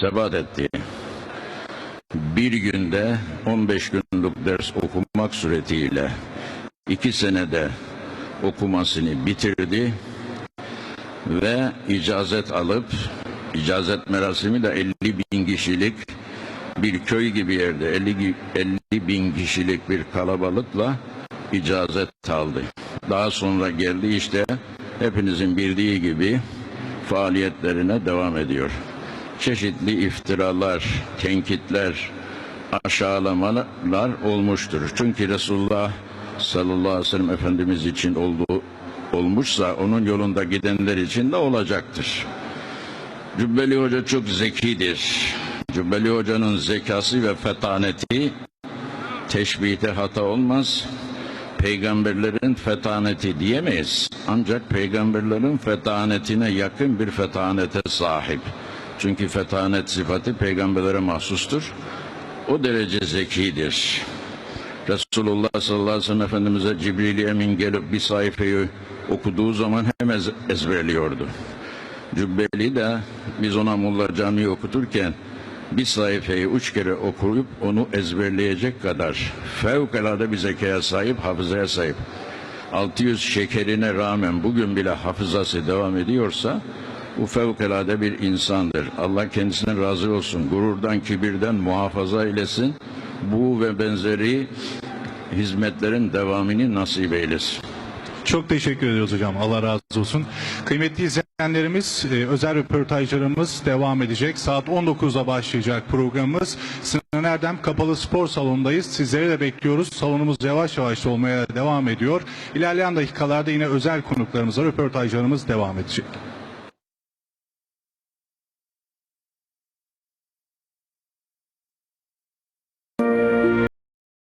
sebat etti. Bir günde 15 günlük ders okumak suretiyle iki senede okumasını bitirdi ve icazet alıp icazet merasimi de 50 bin kişilik bir köy gibi yerde 50, gi- 50 bin kişilik bir kalabalıkla icazet aldı. Daha sonra geldi işte hepinizin bildiği gibi faaliyetlerine devam ediyor. Çeşitli iftiralar, tenkitler, aşağılamalar olmuştur. Çünkü Resulullah sallallahu aleyhi ve sellem Efendimiz için olduğu olmuşsa onun yolunda gidenler için de olacaktır. Cübbeli Hoca çok zekidir. Cübbeli Hoca'nın zekası ve fetaneti teşbihte hata olmaz. Peygamberlerin fetaneti diyemeyiz. Ancak peygamberlerin fetanetine yakın bir fetanete sahip. Çünkü fetanet sıfatı peygamberlere mahsustur. O derece zekidir. Resulullah sallallahu aleyhi ve sellem Efendimiz'e Cibril-i Emin gelip bir sayfayı okuduğu zaman hemen ezberliyordu. Cübbeli de biz ona Mulla Cami'yi okuturken bir sayfayı üç kere okuyup onu ezberleyecek kadar fevkalade bir zekaya sahip, hafızaya sahip. 600 şekerine rağmen bugün bile hafızası devam ediyorsa bu fevkalade bir insandır. Allah kendisine razı olsun. Gururdan, kibirden muhafaza eylesin. Bu ve benzeri hizmetlerin devamını nasip eylesin. Çok teşekkür ediyoruz hocam. Allah razı olsun. Kıymetli izleyenlerimiz, e, özel röportajlarımız devam edecek. Saat 19'da başlayacak programımız. Sinan Erdem Kapalı Spor Salonu'ndayız. Sizleri de bekliyoruz. Salonumuz yavaş yavaş olmaya devam ediyor. İlerleyen dakikalarda yine özel konuklarımızla röportajlarımız devam edecek.